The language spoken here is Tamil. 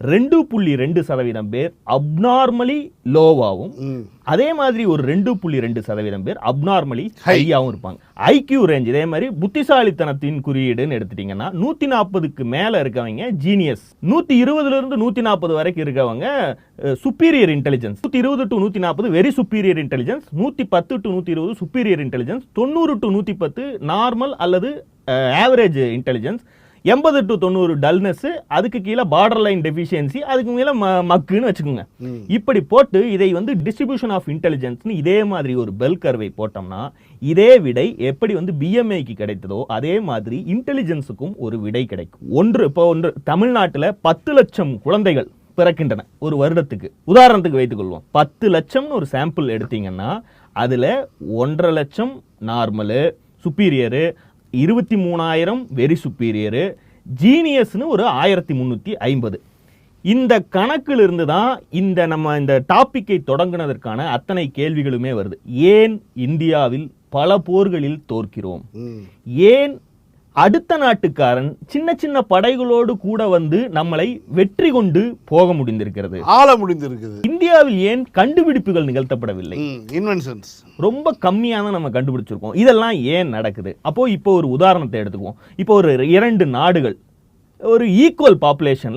ரெண்டு புள்ளி ரெண்டு சதவீதம் பேர் அப்நார்மலி லோவாகவும். அதே மாதிரி ஒரு ரெண்டு புள்ளி ரெண்டு சதவீதம் பேர் அப்நார்மலி ஹையாவும் இருப்பாங்க. ஐக்யூ ரேஞ்ச் இதே மாதிரி புத்திசாலித்தனத்தின் குறியீடுன்னு எடுத்துட்டீங்கன்னா நூத்தி நாற்பதுக்கு மேல இருக்கவங்க ஜீனியஸ் நூத்தி இருபதுல இருந்து நூத்தி நாற்பது வரைக்கும் இருக்கவங்க சுப்பீரியர் இன்டெலிஜென்ஸ் நூத்தி இருபது டு நூத்தி நாற்பது வெரி சுப்பீரியர் இன்டெலிஜென்ஸ் நூத்தி பத்து டு நூத்தி இருபது சுப்பீரியர் இன்டெலிஜென்ஸ் தொண்ணூறு டு நூத்தி பத்து நார்மல் அல்லது ஆவரேஜ் இன்டெலிஜென்ஸ் எண்பது டு தொண்ணூறு டல்னஸ் அதுக்கு கீழே பார்டர் லைன் டெஃபிஷியன்சி அதுக்கு மேல ம- மக்குன்னு வச்சுக்கோங்க. இப்படி போட்டு இதை வந்து டிஸ்ட்ரிபியூஷன் ஆஃப் இன்டெலிஜென்ஸ்னு இதே மாதிரி ஒரு பெல் கர்வை போட்டோம்னா இதே விடை எப்படி வந்து பிஎம்ஐக்கு கிடைத்ததோ அதே மாதிரி இன்டெலிஜென்ஸுக்கும் ஒரு விடை கிடைக்கும். ஒன்று இப்போ ஒன்று தமிழ்நாட்டில் பத்து லட்சம் குழந்தைகள் பிறக்கின்றன ஒரு வருடத்துக்கு. உதாரணத்துக்கு வைத்துக்கொள்வோம். பத்து லட்சம்னு ஒரு சாம்பிள் எடுத்தீங்கன்னா அதில் ஒன்றரை லட்சம் நார்மலு சுப்பீரியரு இருபத்தி மூணாயிரம் வெரி சுப்பீரியரு ஜீனியஸ்னு ஒரு ஆயிரத்தி முந்நூற்றி ஐம்பது. இந்த கணக்கிலிருந்து தான் இந்த நம்ம இந்த டாபிக்கை தொடங்குனதற்கான அத்தனை கேள்விகளுமே வருது. ஏன் இந்தியாவில் பல போர்களில் தோற்கிறோம். ஏன் அடுத்த நாட்டுக்காரன் சின்ன சின்ன படைகளோடு கூட வந்து நம்மளை வெற்றி கொண்டு போக முடிந்திருக்கிறது. ஆள முடிந்திருக்குது இந்தியாவில் ஏன் கண்டுபிடிப்புகள் நிகழ்த்தப்படவில்லை? இன்வென்ஷன்ஸ் ரொம்ப கம்மியாக தான் நம்ம கண்டுபிடிச்சிருக்கோம். இதெல்லாம் ஏன் நடக்குது? அப்போ இப்போ ஒரு உதாரணத்தை எடுத்துக்குவோம். இப்போ ஒரு இரண்டு நாடுகள் ஒரு ஈக்குவல் பாப்புலேஷன்